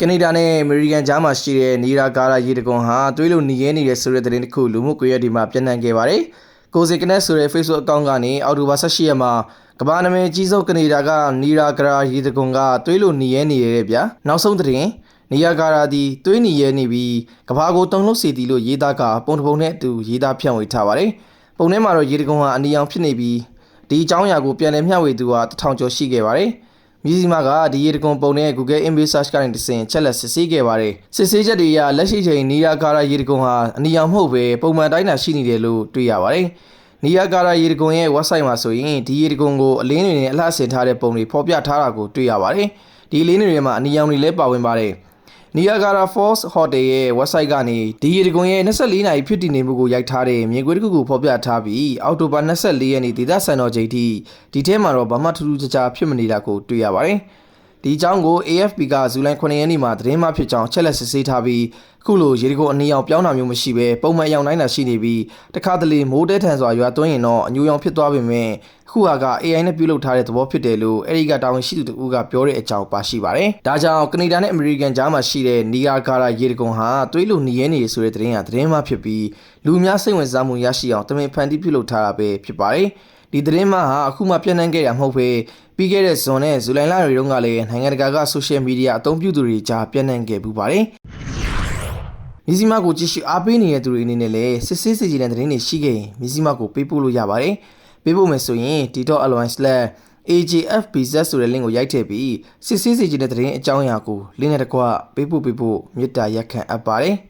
ကနေဒါနဲ့အမေရိကန်ကြားမှာရှိတဲ့နီရာကာရာရေတကွန်ဟာသွေးလိုနေရဲနေတဲ့ဆိုတဲ့သတင်းတစ်ခုလူမှုကွန်ရက်တွေမှာပြန့်နှံ့ခဲ့ပါတယ်။ကိုစီကနက်ဆိုတဲ့ Facebook အကောင့်ကနေအော်တိုဘာ18ရက်မှာကမ္ဘာနာမည်အကြီးဆုံးကနေဒါကနီရာကာရာရေတကွန်ကသွေးလိုနေရဲနေရတဲ့ဗျာ။နောက်ဆုံးသတင်းနီယာကာရာသည်သွေးနီရဲနေပြီးကဘာကိုတုံလို့စီတီလို့ရေးသားကပုံတစ်ပုံနဲ့အတူရေးသားဖြန့်ဝေထားပါတယ်။ပုံထဲမှာတော့ရေတကွန်ဟာအနီရောင်ဖြစ်နေပြီးဒီအကြောင်းအရာကိုပြန်လည်မျှဝေသူဟာတထောင်ကျော်ရှိခဲ့ပါတယ်။ မြီစီမာကဒီရေတကွန်ပုံနဲ့ Google Image Search ကနေတစ်ဆင့်ချက်လက်စစ်ဆေးခဲ့ပါတယ်။စစ်ဆေးချက်တွေအရလက်ရှိချိန်နီယာကာရာရေတကွန်ဟာအနီရောင်မဟုတ်ပဲပုံမှန်တိုင်းတာရှိနေတယ်လို့တွေ့ရပါတယ်။နီယာကာရာရေတကွန်ရဲ့ website မှာဆိုရင်ဒီရေတကွန်ကိုအလင်းတွေနဲ့အလှဆင်ထားတဲ့ပုံတွေဖော်ပြထားတာကိုတွေ့ရပါတယ်။ဒီအလင်းတွေမှာအနီရောင်တွေလည်းပါဝင်ပါတယ်။ Niagara Falls Hotel ရဲ့ website ကနေဒီရေတကွန်ရဲ့24နာရီဖြစ်တည်နေမှုကိုရိုက်ထားတဲ့မြင်ကွင်းတစ်ခုကိုဖော်ပြထားပြီးအောက်တိုဘာ24ရက်နေ့ဒေသစံတော်ချိန်ထိဒီထဲမှာတော့ဘာမှထူးထူးခြားခြားဖြစ်မနေတာကိုတွေ့ရပါတယ်။ ဒီအကြောင်းကို AFP ကဇူလိုင်9ရက်နေ့မှာသတင်းမှဖြစ်ကြောင်းချက်လက်စစ်ဆေးထားပြီးအခုလိုရေတကွန်အနီအောင်ပြောင်းတာမျိုးမရှိဘဲပုံမှန်အရောင်တိုင်းတာရှိနေပြီးတခါတလေမိုးတဲထန်စွာရွာသွင်းရင်တော့အညူရောင်ဖြစ်သွားပေမဲ့အခုဟာက AI နဲ့ပြုလုပ်ထားတဲ့သဘောဖြစ်တယ်လို့အဲဒီကတာဝန်ရှိသူတူကပြောတဲ့အကြောင်းပါရှိပါတယ်။ဒါကြောင့်ကနေဒါနဲ့အမေရိကန်ကြားမှာရှိတဲ့နီယာဂါရာရေတကွန်ဟာသွေးလိုနေရဲနေဆိုတဲ့သတင်းဟာသတင်းမှဖြစ်ပြီးလူများစိတ်ဝင်စားမှုရရှိအောင်တမင်ဖန်တီးပြုလုပ်ထားတာပဲဖြစ်ပါတယ်။ ဒီသတင်းမှဟာအခုမှပြန့်နှံ့ခဲ့တာမဟုတ်ဘဲပြီးခဲ့တဲ့ဇွန်နဲ့ဇူလိုင်လတွေတုန်းကလည်းနိုင်ငံတကာကဆိုရှယ်မီဒီယာအသုံးပြုသူတွေကြားပြန့်နှံ့ခဲ့ပူပါတယ်။မြစီမကိုကြည့်ရှုအားပေးနေတဲ့သူတွေအနေနဲ့လည်းစစ်ဆေးစီကြည်တဲ့သတင်းတွေရှိခဲ့ရင်မြစီမကိုပေးပို့လို့ရပါတယ်။ပေးပို့မယ်ဆိုရင် t.alliance/AJFBZ ဆိုတဲ့ link ကိုရိုက်ထည့်ပြီးစစ်ဆေးစီကြည်တဲ့သတင်းအကြောင်းအရာကို link နဲ့တကွပေးပို့ပေးဖို့မေတ္တာရက်ခံအပ်ပါတယ်။